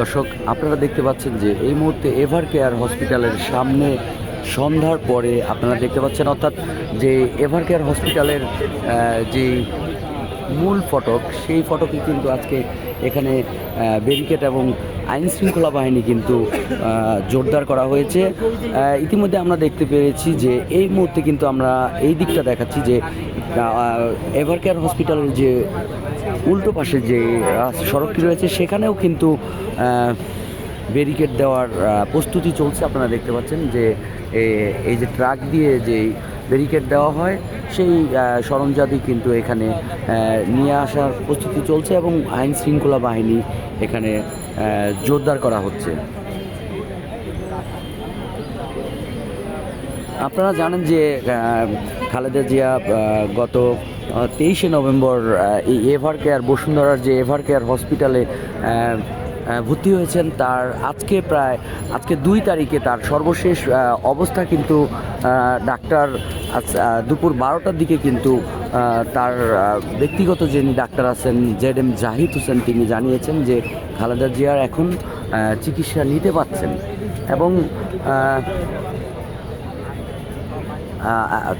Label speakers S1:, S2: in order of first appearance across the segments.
S1: দর্শক, আপনারা দেখতে পাচ্ছেন যে এই মুহূর্তে এভার কেয়ার হসপিটালের সামনে সন্ধ্যার পরে আপনারা দেখতে পাচ্ছেন, অর্থাৎ যে এভার কেয়ার হসপিটালের যে মূল ফটক, সেই ফটকে কিন্তু আজকে এখানে ব্যারিকেড এবং আইন শৃঙ্খলা বাহিনী কিন্তু জোরদার করা হয়েছে। ইতিমধ্যে আমরা দেখতে পেরেছি যে এই মুহূর্তে কিন্তু আমরা এই দিকটা দেখাচ্ছি যে এভার কেয়ার হসপিটালের যে উল্টো পাশে যে সড়কটি রয়েছে, সেখানেও কিন্তু ব্যারিকেড দেওয়ার প্রস্তুতি চলছে। আপনারা দেখতে পাচ্ছেন যে এই যে ট্রাক দিয়ে যে ব্যারিকেড দেওয়া হয়, সেই সরঞ্জাদি কিন্তু এখানে নিয়ে আসার প্রস্তুতি চলছে এবং আইন শৃঙ্খলা বাহিনী এখানে জোরদার করা হচ্ছে। আপনারা জানেন যে খালেদা জিয়া গত তেইশে নভেম্বর এই এভার কেয়ার, বসুন্ধরার যে এভার কেয়ার হসপিটালে ভর্তি হয়েছেন, তার আজকে প্রায়, আজকে দুই তারিখে তার সর্বশেষ অবস্থা কিন্তু ডাক্তার দুপুর বারোটার দিকে কিন্তু তার ব্যক্তিগত যিনি ডাক্তার আছেন জেড এম জাহিদ হোসেন, তিনি জানিয়েছেন যে খালেদা জিয়ার এখন চিকিৎসা নিতে পারছেন। এবং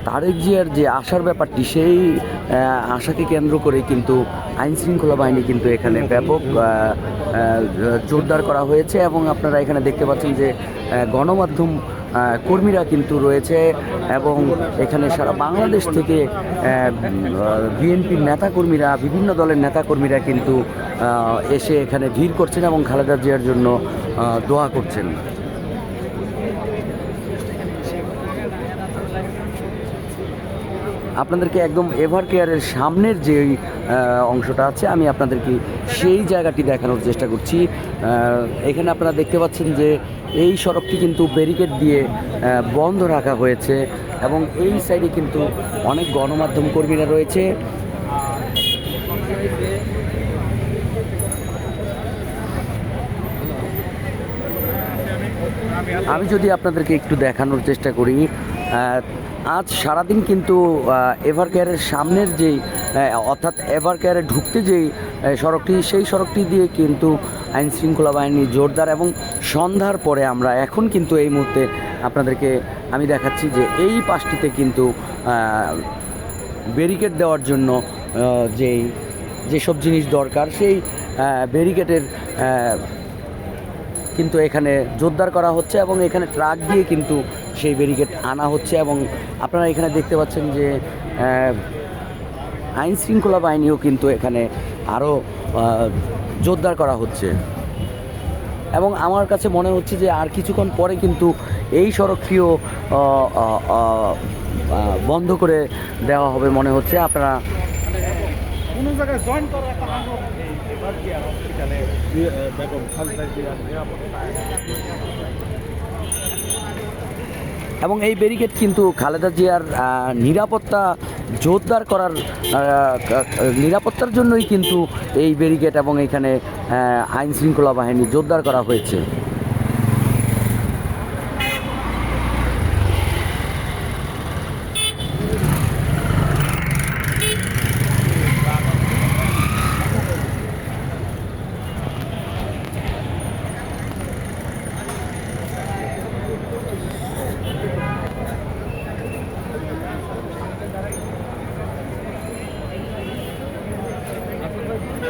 S1: তারেক জিয়ার যে আশার ব্যাপারটি, সেই আশাকে কেন্দ্র করে কিন্তু আইন শৃঙ্খলা বাহিনী কিন্তু এখানে ব্যাপক জোরদার করা হয়েছে এবং আপনারা এখানে দেখতে পাচ্ছেন যে গণমাধ্যম কর্মীরা কিন্তু রয়েছে এবং এখানে সারা বাংলাদেশ থেকে বিএনপির নেতাকর্মীরা, বিভিন্ন দলের নেতাকর্মীরা কিন্তু এসে এখানে ভিড় করছেন এবং খালেদা জিয়ার জন্য দোয়া করছেন। আপনাদেরকে একদম এভার কেয়ারের সামনের যে অংশটা আছে, আমি আপনাদেরকে সেই জায়গাটি দেখানোর চেষ্টা করছি। এখানে আপনারা দেখতে পাচ্ছেন যে, এই সড়কটি কিন্তু ব্যারিকেড দিয়ে বন্ধ রাখা হয়েছে এবং এই সাইডে কিন্তু অনেক গণমাধ্যম কর্মীরা রয়েছে। আমি যদি আপনাদেরকে একটু দেখানোর চেষ্টা করি আজ সারাদিন কিন্তু এভার কেয়ারের সামনের যেই অর্থাৎ এভার কেয়ারে ঢুকতে যেই সড়কটি, সেই সড়কটি দিয়ে কিন্তু আইন শৃঙ্খলা বাহিনী জোরদার এবং সন্ধ্যার পরে আমরা এখন কিন্তু এই মুহূর্তে আপনাদেরকে আমি দেখাচ্ছি যে এই পাশটিতে কিন্তু ব্যারিকেড দেওয়ার জন্য যেই, যেসব জিনিস দরকার, সেই ব্যারিকেডের কিন্তু এখানে জোরদার করা হচ্ছে এবং এখানে ট্রাক দিয়ে কিন্তু সেই ব্যারিকেড আনা হচ্ছে এবং আপনারা এখানে দেখতে পাচ্ছেন যে আইন শৃঙ্খলা বাহিনীও কিন্তু এখানে আরও জোরদার করা হচ্ছে। এবং আমার কাছে মনে হচ্ছে যে আর কিছুক্ষণ পরে কিন্তু এই সড়কটিও বন্ধ করে দেওয়া হবে মনে হচ্ছে। আপনারা এবং এই ব্যারিকেড কিন্তু খালেদা জিয়ার নিরাপত্তা জোরদার করার নিরাপত্তার জন্যই কিন্তু এই ব্যারিকেড এবং এখানে আইন শৃঙ্খলা বাহিনী জোরদার করা হয়েছে।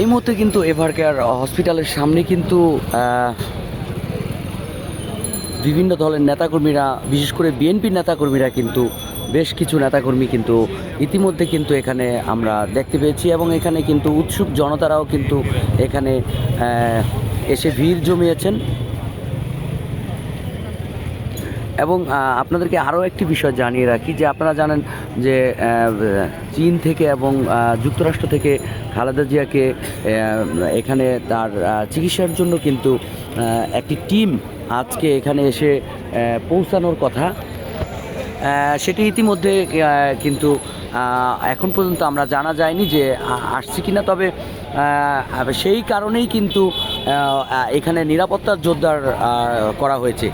S1: এই মুহূর্তে কিন্তু এভার কেয়ার হসপিটালের সামনে কিন্তু বিভিন্ন দলের নেতাকর্মীরা, বিশেষ করে বিএনপির নেতাকর্মীরা কিন্তু, বেশ কিছু নেতাকর্মী কিন্তু ইতিমধ্যে কিন্তু এখানে আমরা দেখতে পেয়েছি এবং এখানে কিন্তু উৎসুক জনতারাও কিন্তু এখানে এসে ভিড় জমিয়েছেন। এবং আপনাদেরকে আরও একটি বিষয় জানিয়ে রাখি যে আপনারা জানেন যে চীন থেকে এবং যুক্তরাষ্ট্র থেকে খালেদা জিয়াকে এখানে তার চিকিৎসার জন্য কিন্তু একটি টিম আজকে এখানে এসে পৌঁছানোর কথা। সেটি ইতিমধ্যে কিন্তু এখন পর্যন্ত আমরা জানা যায়নি যে আসছে কিনা। তবে সেই কারণেই কিন্তু এখানে নিরাপত্তার জোরদার করা হয়েছে।